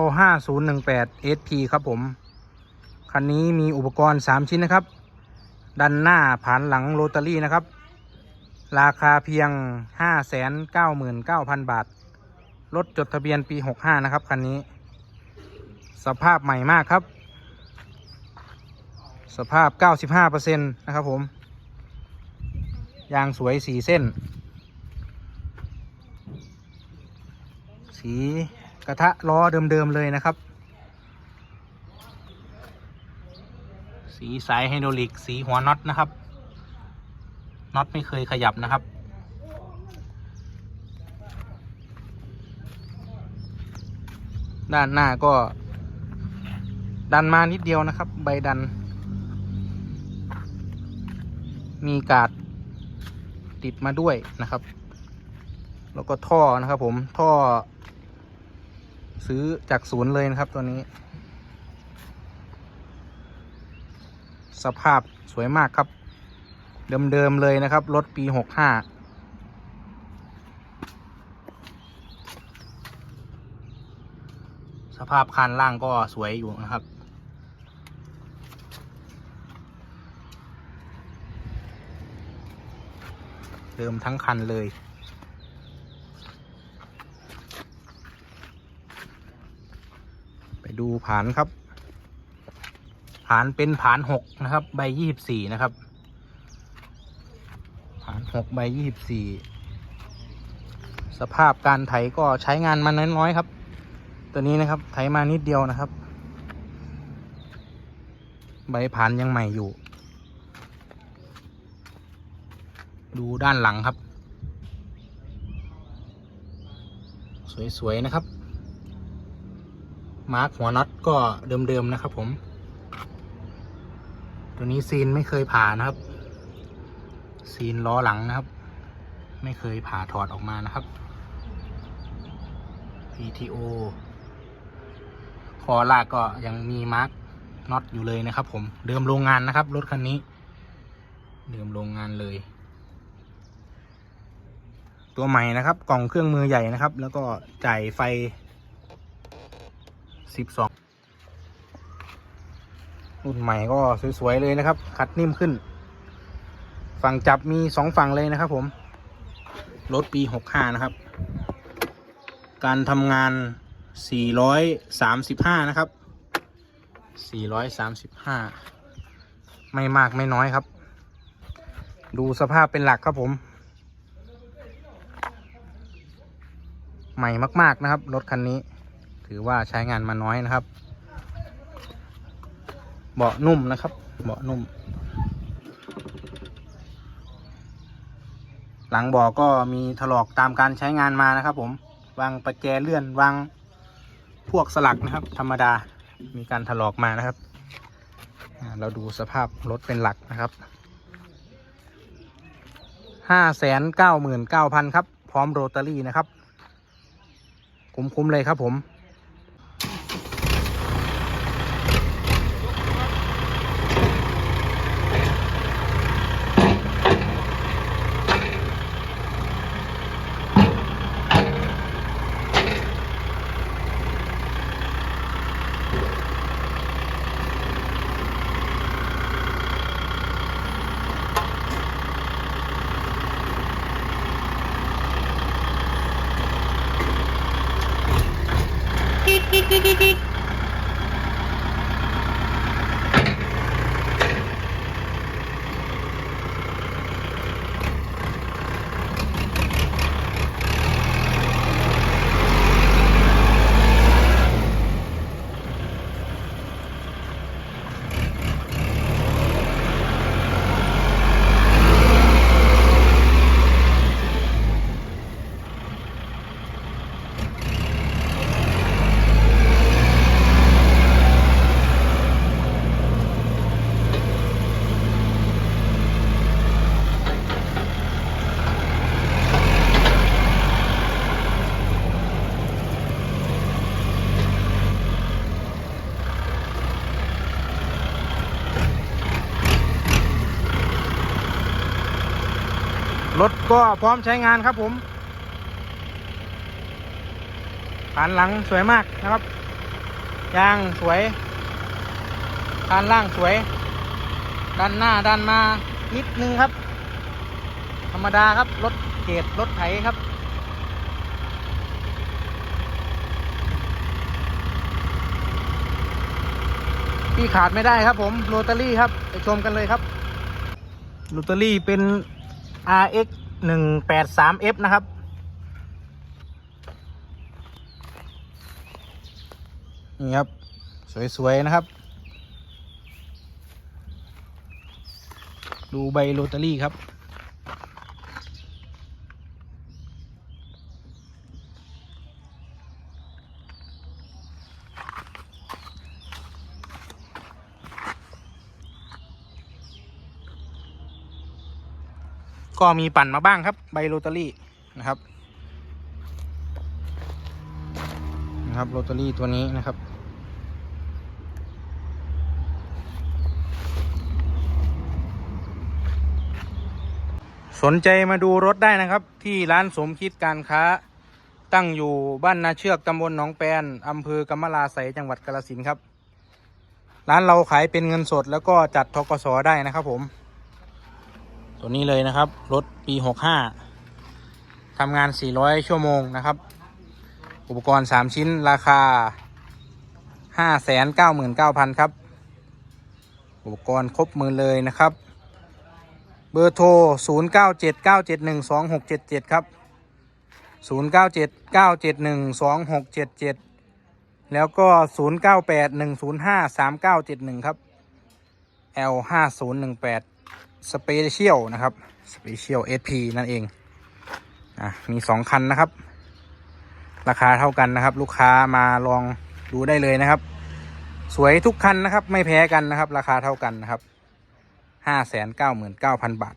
L 5 0 1 8 SP ครับผม คันนี้มีอุปกรณ์ 3 ชิ้นนะครับ ดันหน้าผานหลังโรตารี่นะครับ ราคาเพียง 599,000 บาท รถจดทะเบียนปี 65 นะครับ คันนี้ สภาพใหม่มากครับ สภาพ 95%นะครับผม ยางสวยสีเส้น สี กระทะล้อเดิมๆเลยนะครับ สีสายไฮดรอลิกสีหัวน็อตนะครับน็อตไม่เคยขยับนะครับ ด้านหน้าก็ ดันมานิดเดียวนะครับ ใบดัน มีกาดติดมาด้วยนะครับ แล้วก็ท่อนะครับผมท่อ ซื้อจากศูนย์เลยนะครับตัวนี้ สภาพสวยมากครับ เดิมๆเลยนะครับ รถปีหกห้าสภาพคันล่างก็สวยอยู่นะครับ เดิมทั้งคันเลย ไป ดูผานครับ ผานเป็นผานหกนะครับ ใบยี่สิบสี่นะครับ ผานหกใบยี่สิบสี่สภาพการไถก็ใช้งานมาน้อยๆครับ ตัวนี้นะครับ ไถมานิดเดียวนะครับ ใบผานยังใหม่อยู่ ดูด้านหลังครับ สวยๆนะครับ มาร์กหัวน็อตก็เดิมๆนะครับผม ตัวนี้ซีนไม่เคยผ่านะครับ ซีนล้อหลังนะครับ ไม่เคยผ่าถอดออกมานะครับ PTO คอลากก็ยังมีมาร์กน็อตอยู่เลยนะครับ ผมเดิมโรงงานนะครับรถคันนี้ เดิมโรงงานเลย ตัวใหม่นะครับ กล่องเครื่องมือใหญ่นะครับ แล้วก็จ่ายไฟ 12รุ่นใหม่ก็สวย ๆ เลยนะครับ คัดนิ่มขึ้น ฝั่งจับมีสองฝั่งเลยนะครับ ผม รถปี65นะครับ การทำงาน435นะครับ435ไม่มากไม่น้อยครับ ดูสภาพเป็นหลักครับผม ใหม่มาก ๆ นะครับ รถคันนี้ ถือว่าใช้งานมาน้อยนะครับ เบาะนุ่มนะครับ เบาะนุ่ม หลังเบาะก็มีถลอกตามการใช้งานมานะครับ ผมวางประแจเลื่อนวางพวกสลักนะครับ ธรรมดามีการถลอกมานะครับ เราดูสภาพรถเป็นหลักนะครับห้าแสนเก้าหมื่นเก้าพันครับ พร้อมโรตารี่นะครับ คุ้มๆเลยครับผม รถก็พร้อมใช้งานครับผมฐานหลังสวยมากนะครับ ยางสวยด้านล่างสวย ด้านหน้าด้านมานิดนึงครับ ธรรมดาครับ รถเกรดรถไถครับที่ขาดไม่ได้ครับผมโรตารี่ครับ ไปชมกันเลยครับโรตารี่เป็น RX 183F นะครับ นี่ครับ สวย ๆ นะครับ ดูใบโรตารี่ครับ ก็มีปั่นมาบ้างครับ ใบโรตารี่นะครับนะครับโรตารี่ตัวนี้นะครับสนใจมาดูรถได้นะครับ ที่ร้านสมคิดการค้า ตั้งอยู่บ้านนาเชือกตำบลหนองแปนอำเภอกำมะลาไสยจังหวัดกาฬสินครับ ร้านเราขายเป็นเงินสดแล้วก็จัดทกสได้นะครับผม ตัวนี้เลยนะครับ รถปี 65ทำงาน 400 ชั่วโมงนะครับ อุปกรณ์ 3 ชิ้นราคา 599,000 ครับ อุปกรณ์ครบมือเลยนะครับ เบอร์โทร 0979712677 ครับ 0979712677 แล้วก็ 0981053971 ครับ L5018 สเปเชียลนะครับสเปเชียลเอพีนั่นเองอะมีสองคันนะครับ ราคาเท่ากันนะครับ ลูกค้ามาลองดูได้เลยนะครับ สวยทุกคันนะครับ ไม่แพ้กันนะครับ ราคาเท่ากันนะครับห้าแสนเก้าหมื่นเก้าพันบาท